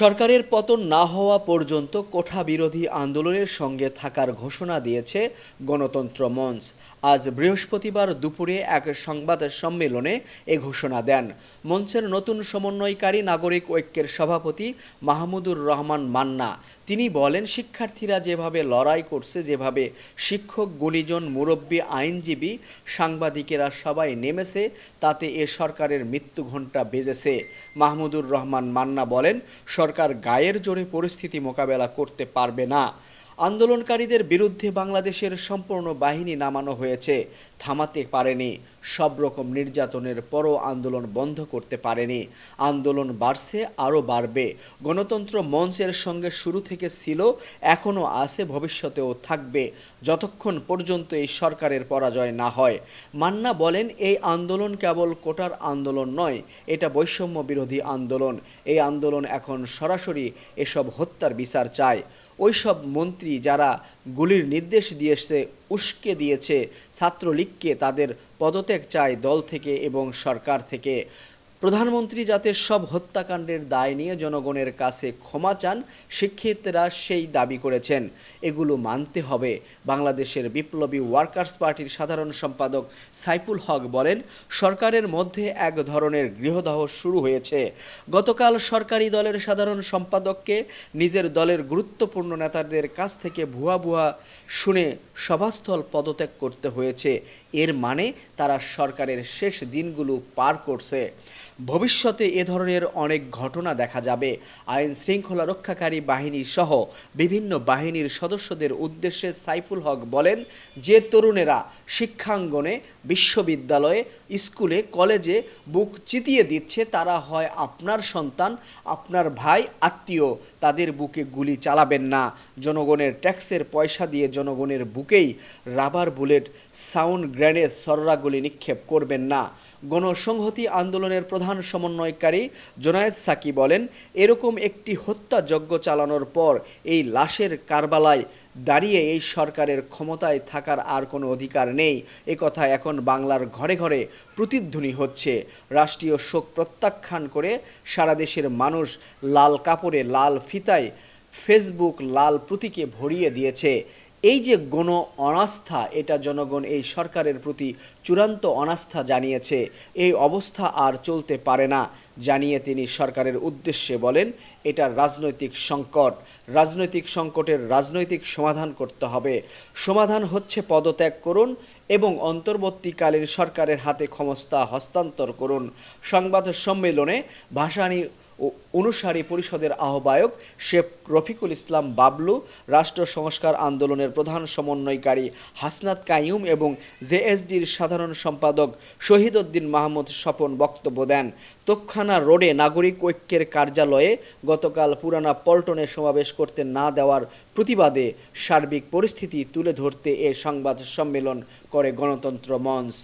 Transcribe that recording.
সরকারের পতন না হওয়া পর্যন্ত কোঠা বিরোধী আন্দোলনের সঙ্গে থাকার ঘোষণা দিয়েছে গণতন্ত্র মঞ্চ। আজ বৃহস্পতিবার দুপুরে এক সংবাদ সম্মেলনে এ ঘোষণা দেন। মঞ্চের নতুন সমন্বয়কারী নাগরিক ঐক্যের সভাপতি মাহমুদুর রহমান মান্না। তিনি বলেন, শিক্ষার্থীরা যেভাবে লড়াই করছে, যেভাবে শিক্ষক, গুণীজন, মুরব্বী, আইনজীবী, সাংবাদিকেরা সবাই নেমেছে, তাতে এ সরকারের মৃত্যু ঘণ্টা বেজেছে। মাহমুদুর রহমান মান্না বলেন সরকার গায়ের জোরে পরিস্থিতি মোকাবেলা করতে পারবে না। আন্দোলনকারীদের বিরুদ্ধে বাংলাদেশের সম্পূর্ণ বাহিনী নামানো হয়েছে, থামাতে পারেনি। সব রকম নির্যাতনের পরও আন্দোলন বন্ধ করতে পারেনি। আন্দোলন বাড়ছে, আরও বাড়বে। গণতন্ত্র মঞ্চের সঙ্গে শুরু থেকে ছিল, এখনও আছে, ভবিষ্যতেও থাকবে। যতক্ষণ পর্যন্ত এই সরকারের পরাজয় না হয়। মান্না বলেন, এই আন্দোলন কেবল কোটার আন্দোলন নয়, এটা বৈষম্য বিরোধী আন্দোলন। এই আন্দোলন এখন সরাসরি এসব হত্যার বিচার চায়। ওইসব মন্ত্রী যারা গুলির নির্দেশ দিয়েছে উস্কে দিয়েছে। ছাত্রলীগকে তাদের পদত্যাগ চায় দল থেকে এবং সরকার থেকে। প্রধানমন্ত্রী যাতে সব হত্যাকাণ্ডের দায় নিয়ে জনগণের কাছে ক্ষমা চান, শিক্ষিতরা সেই দাবি করেছেন। এগুলো মানতে হবে, বাংলাদেশের বিপ্লবী ওয়ার্কার্স পার্টির সাধারণ সম্পাদক সাইফুল হক বলেন, সরকারের মধ্যে এক ধরনের গৃহদাহ শুরু হয়েছে। গতকাল সরকারি দলের সাধারণ সম্পাদককে নিজের দলের গুরুত্বপূর্ণ নেতাদের কাছ থেকে ভুয়া ভুয়া শুনে সভাস্থল পদত্যাগ করতে হয়েছে। এর মানে তারা সরকারের শেষ দিনগুলো পার করছে। ভবিষ্যতে এ ধরনের অনেক ঘটনা দেখা যাবে। আইন শৃঙ্খলা রক্ষাকারী বাহিনী সহ বিভিন্ন বাহিনীর সদস্যদের উদ্দেশ্যে সাইফুল হক বলেন যে তরুণেরা শিক্ষাঙ্গনে, বিশ্ববিদ্যালয়ে, স্কুলে, কলেজে বুক চিতিয়ে দিচ্ছে, তারা হয় আপনার সন্তান, আপনার ভাই, আত্মীয়। তাদের বুকে গুলি চালাবেন না। জনগণের ট্যাক্সের পয়সা দিয়ে জনগণের বুকেই রাবার বুলেট সাউন্ড গ্রেনেড সররাগুলি নিক্ষেপ করবেন না। গণসংহতি আন্দোলনের প্রধান সমন্বয়কারী জোনায়েদ সাকি বলেন, এরকম একটি হত্যাযজ্ঞ চালানোর পর এই লাশের কারবালায় দাঁড়িয়ে এই সরকারের ক্ষমতায় থাকার আর কোনো অধিকার নেই। এ কথা এখন বাংলার ঘরে ঘরে প্রতিধ্বনি হচ্ছে। রাষ্ট্রীয় শোক প্রত্যাখ্যান করে সারা দেশের মানুষ লাল কাপড়ে লাল ফিতায় ফেসবুক লাল প্রতীকে ভরিয়ে দিয়েছে। এই যে গণ অনাস্থা, এটা জনগণ এই সরকারের প্রতি চূড়ান্ত অনাস্থা জানিয়েছে। এই অবস্থা আর চলতে পারে না, জানিয়ে তিনি সরকারের উদ্দেশ্যে বলেন, এটা রাজনৈতিক সংকট। রাজনৈতিক সংকটের রাজনৈতিক সমাধান করতে হবে। সমাধান হচ্ছে পদত্যাগ করুন এবং অন্তর্বর্তীকালীন সরকারের হাতে ক্ষমতা হস্তান্তর করুন। সংবাদ সম্মেলনে ভাসানী অনুসারী পরিষদের আহ্বায়ক শেখ রফিকুল ইসলাম বাবলু, রাষ্ট্র সংস্কার আন্দোলনের প্রধান সমন্বয়কারী হাসনাত কাইয়ুম এবং জেএসডির সাধারণ সম্পাদক শহীদউদ্দিন মাহমুদ স্বপন বক্তব্য দেন। তোপখানা রোডে নাগরিক ঐক্যের কার্যালয়ে গতকাল পুরানা পল্টনে সমাবেশ করতে না দেওয়ার প্রতিবাদে সার্বিক পরিস্থিতি তুলে ধরতে এ সংবাদ সম্মেলন করে গণতন্ত্র মঞ্চ।